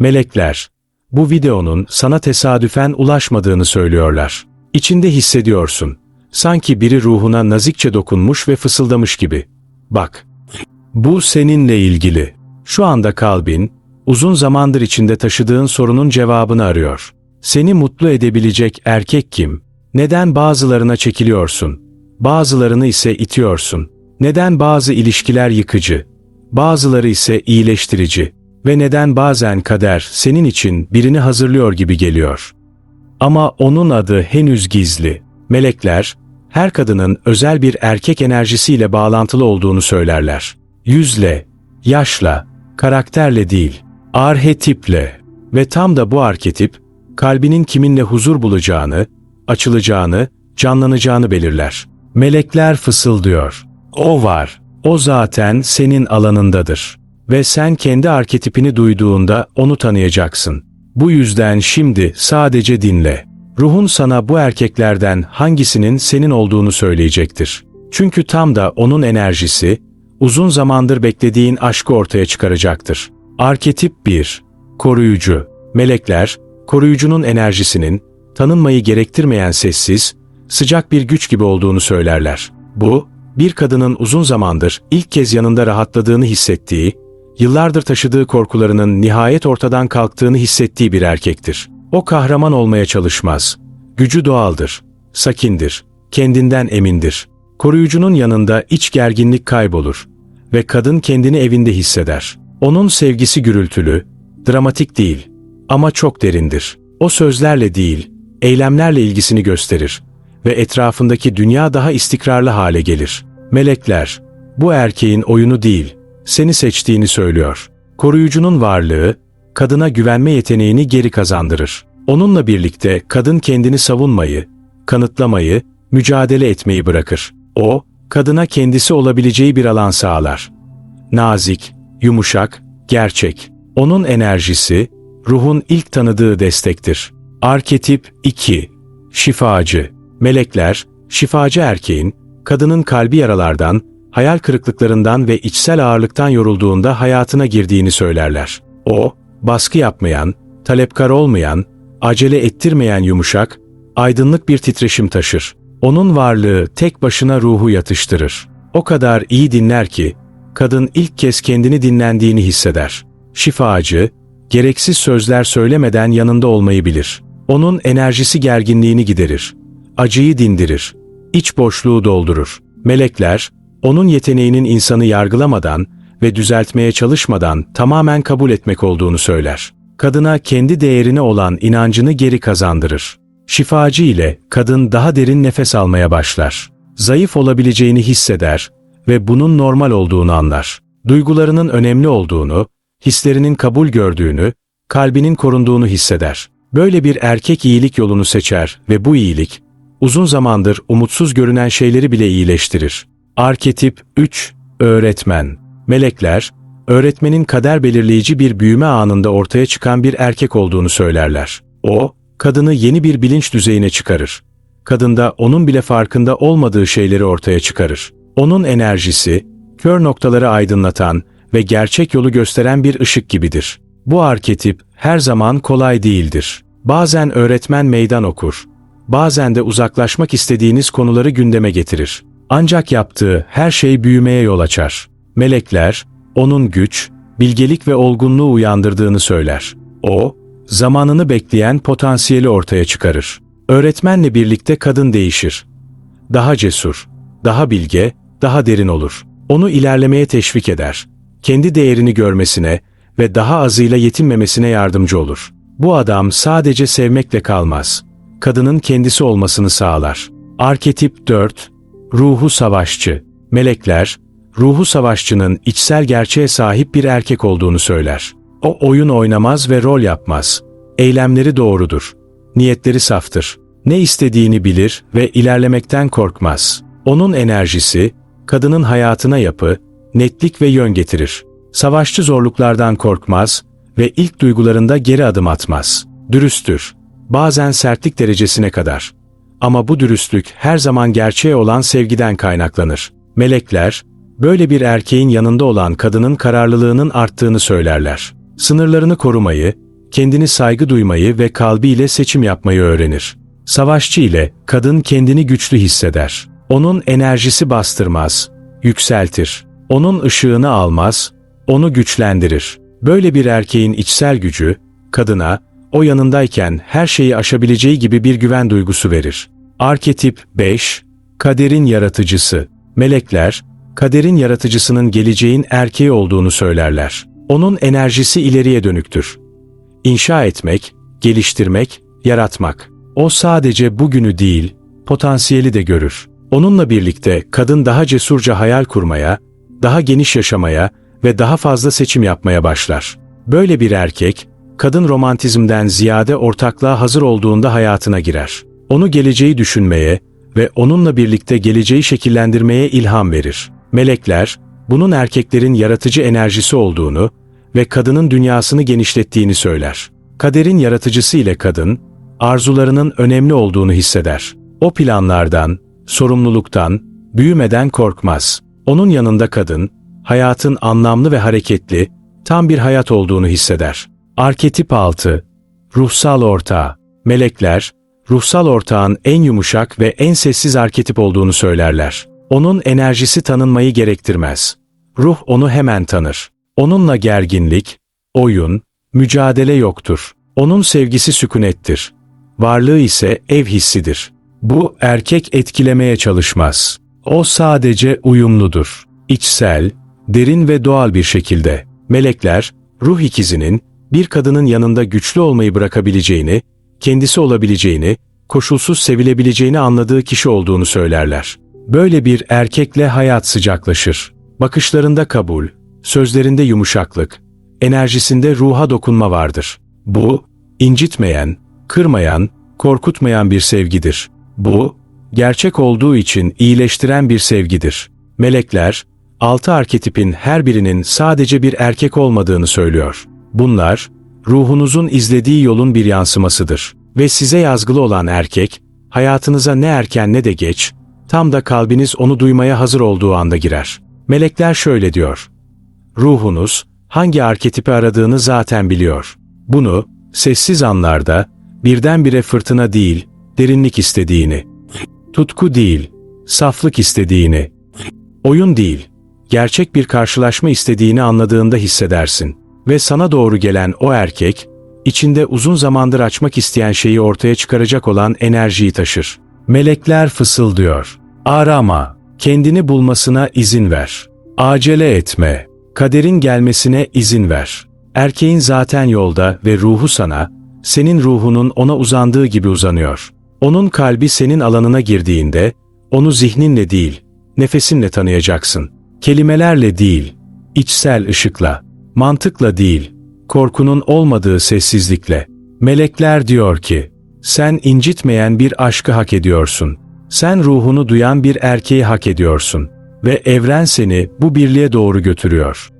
Melekler, bu videonun sana tesadüfen ulaşmadığını söylüyorlar. İçinde hissediyorsun. Sanki biri ruhuna nazikçe dokunmuş ve fısıldamış gibi. Bak, bu seninle ilgili. Şu anda kalbin, uzun zamandır içinde taşıdığın sorunun cevabını arıyor. Seni mutlu edebilecek erkek kim? Neden bazılarına çekiliyorsun? Bazılarını ise itiyorsun. Neden bazı ilişkiler yıkıcı? Bazıları ise iyileştirici ve neden bazen kader senin için birini hazırlıyor gibi geliyor. Ama onun adı henüz gizli. Melekler, her kadının özel bir erkek enerjisiyle bağlantılı olduğunu söylerler. Yüzle, yaşla, karakterle değil, arhetiple ve tam da bu arketip, kalbinin kiminle huzur bulacağını, açılacağını, canlanacağını belirler. Melekler fısıldıyor. O var. O zaten senin alanındadır. Ve sen kendi arketipini duyduğunda onu tanıyacaksın. Bu yüzden şimdi sadece dinle. Ruhun sana bu erkeklerden hangisinin senin olduğunu söyleyecektir. Çünkü tam da onun enerjisi, uzun zamandır beklediğin aşkı ortaya çıkaracaktır. Arketip 1. Koruyucu. Melekler, koruyucunun enerjisinin, tanınmayı gerektirmeyen sessiz, sıcak bir güç gibi olduğunu söylerler. Bu, bir kadının uzun zamandır ilk kez yanında rahatladığını hissettiği, yıllardır taşıdığı korkularının nihayet ortadan kalktığını hissettiği bir erkektir. O kahraman olmaya çalışmaz. Gücü doğaldır, sakindir, kendinden emindir. Koruyucunun yanında iç gerginlik kaybolur ve kadın kendini evinde hisseder. Onun sevgisi gürültülü, dramatik değil ama çok derindir. O sözlerle değil, eylemlerle ilgisini gösterir ve etrafındaki dünya daha istikrarlı hale gelir. Melekler, bu erkeğin oyunu değil, seni seçtiğini söylüyor. Koruyucunun varlığı, kadına güvenme yeteneğini geri kazandırır. Onunla birlikte kadın kendini savunmayı, kanıtlamayı, mücadele etmeyi bırakır. O, kadına kendisi olabileceği bir alan sağlar. Nazik, yumuşak, gerçek. Onun enerjisi, ruhun ilk tanıdığı destektir. Arketip 2. Şifacı. Melekler, şifacı erkeğin, kadının kalbi yaralardan, hayal kırıklıklarından ve içsel ağırlıktan yorulduğunda hayatına girdiğini söylerler. O, baskı yapmayan, talepkar olmayan, acele ettirmeyen yumuşak, aydınlık bir titreşim taşır. Onun varlığı tek başına ruhu yatıştırır. O kadar iyi dinler ki, kadın ilk kez kendini dinlendiğini hisseder. Şifacı, gereksiz sözler söylemeden yanında olmayı bilir. Onun enerjisi gerginliğini giderir. Acıyı dindirir. iç boşluğu doldurur. Melekler, onun yeteneğinin insanı yargılamadan ve düzeltmeye çalışmadan tamamen kabul etmek olduğunu söyler. Kadına kendi değerine olan inancını geri kazandırır. Şifacı ile kadın daha derin nefes almaya başlar. Zayıf olabileceğini hisseder ve bunun normal olduğunu anlar. Duygularının önemli olduğunu, hislerinin kabul gördüğünü, kalbinin korunduğunu hisseder. Böyle bir erkek iyilik yolunu seçer ve bu iyilik, uzun zamandır umutsuz görünen şeyleri bile iyileştirir. Arketip 3. Öğretmen. Melekler, öğretmenin kader belirleyici bir büyüme anında ortaya çıkan bir erkek olduğunu söylerler. O, kadını yeni bir bilinç düzeyine çıkarır. Kadında onun bile farkında olmadığı şeyleri ortaya çıkarır. Onun enerjisi, kör noktaları aydınlatan ve gerçek yolu gösteren bir ışık gibidir. Bu arketip her zaman kolay değildir. Bazen öğretmen meydan okur, bazen de uzaklaşmak istediğiniz konuları gündeme getirir. Ancak yaptığı her şey büyümeye yol açar. Melekler, onun güç, bilgelik ve olgunluğu uyandırdığını söyler. O, zamanını bekleyen potansiyeli ortaya çıkarır. Öğretmenle birlikte kadın değişir. Daha cesur, daha bilge, daha derin olur. Onu ilerlemeye teşvik eder. Kendi değerini görmesine ve daha azıyla yetinmemesine yardımcı olur. Bu adam sadece sevmekle kalmaz. Kadının kendisi olmasını sağlar. Arketip 4 Ruhu savaşçı. Melekler, ruhu savaşçının içsel gerçeğe sahip bir erkek olduğunu söyler. O oyun oynamaz ve rol yapmaz. Eylemleri doğrudur. Niyetleri saftır. Ne istediğini bilir ve ilerlemekten korkmaz. Onun enerjisi, kadının hayatına yapı, netlik ve yön getirir. Savaşçı zorluklardan korkmaz ve ilk duygularında geri adım atmaz. Dürüsttür. Bazen sertlik derecesine kadar. Ama bu dürüstlük her zaman gerçeğe olan sevgiden kaynaklanır. Melekler, böyle bir erkeğin yanında olan kadının kararlılığının arttığını söylerler. Sınırlarını korumayı, kendini saygı duymayı ve kalbiyle seçim yapmayı öğrenir. Savaşçı ile kadın kendini güçlü hisseder. Onun enerjisi bastırmaz, yükseltir. Onun ışığını almaz, onu güçlendirir. Böyle bir erkeğin içsel gücü, kadına, o yanındayken her şeyi aşabileceği gibi bir güven duygusu verir. Arketip 5, Kaderin yaratıcısı. Melekler, kaderin yaratıcısının geleceğin erkeği olduğunu söylerler. Onun enerjisi ileriye dönüktür. İnşa etmek, geliştirmek, yaratmak. O sadece bugünü değil, potansiyeli de görür. Onunla birlikte kadın daha cesurca hayal kurmaya, daha geniş yaşamaya ve daha fazla seçim yapmaya başlar. Böyle bir erkek, kadın romantizmden ziyade ortaklığa hazır olduğunda hayatına girer. Onu geleceği düşünmeye ve onunla birlikte geleceği şekillendirmeye ilham verir. Melekler, bunun erkeklerin yaratıcı enerjisi olduğunu ve kadının dünyasını genişlettiğini söyler. Kaderin yaratıcısı ile kadın, arzularının önemli olduğunu hisseder. O planlardan, sorumluluktan, büyümeden korkmaz. Onun yanında kadın, hayatın anlamlı ve hareketli, tam bir hayat olduğunu hisseder. Arketip 6. Ruhsal ortağı. Melekler, ruhsal ortağın en yumuşak ve en sessiz arketip olduğunu söylerler. Onun enerjisi tanınmayı gerektirmez. Ruh onu hemen tanır. Onunla gerginlik, oyun, mücadele yoktur. Onun sevgisi sükunettir. Varlığı ise ev hissidir. Bu erkek etkilemeye çalışmaz. O sadece uyumludur. İçsel, derin ve doğal bir şekilde. Melekler, ruh ikizinin bir kadının yanında güçlü olmayı bırakabileceğini, kendisi olabileceğini, koşulsuz sevilebileceğini anladığı kişi olduğunu söylerler. Böyle bir erkekle hayat sıcaklaşır. Bakışlarında kabul, sözlerinde yumuşaklık, enerjisinde ruha dokunma vardır. Bu, incitmeyen, kırmayan, korkutmayan bir sevgidir. Bu, gerçek olduğu için iyileştiren bir sevgidir. Melekler, altı arketipin her birinin sadece bir erkek olmadığını söylüyor. Bunlar, ruhunuzun izlediği yolun bir yansımasıdır. Ve size yazgılı olan erkek, hayatınıza ne erken ne de geç, tam da kalbiniz onu duymaya hazır olduğu anda girer. Melekler şöyle diyor. Ruhunuz, hangi arketipi aradığını zaten biliyor. Bunu, sessiz anlarda, birdenbire fırtına değil, derinlik istediğini, tutku değil, saflık istediğini, oyun değil, gerçek bir karşılaşma istediğini anladığında hissedersin. Ve sana doğru gelen o erkek, içinde uzun zamandır açmak isteyen şeyi ortaya çıkaracak olan enerjiyi taşır. Melekler fısıldıyor. Arama, kendini bulmasına izin ver. Acele etme, kaderin gelmesine izin ver. Erkeğin zaten yolda ve ruhu sana, senin ruhunun ona uzandığı gibi uzanıyor. Onun kalbi senin alanına girdiğinde, onu zihninle değil, nefesinle tanıyacaksın. Kelimelerle değil, içsel ışıkla, mantıkla değil, korkunun olmadığı sessizlikle. Melekler diyor ki, sen incitmeyen bir aşkı hak ediyorsun. Sen ruhunu duyan bir erkeği hak ediyorsun. Ve evren seni bu birliğe doğru götürüyor.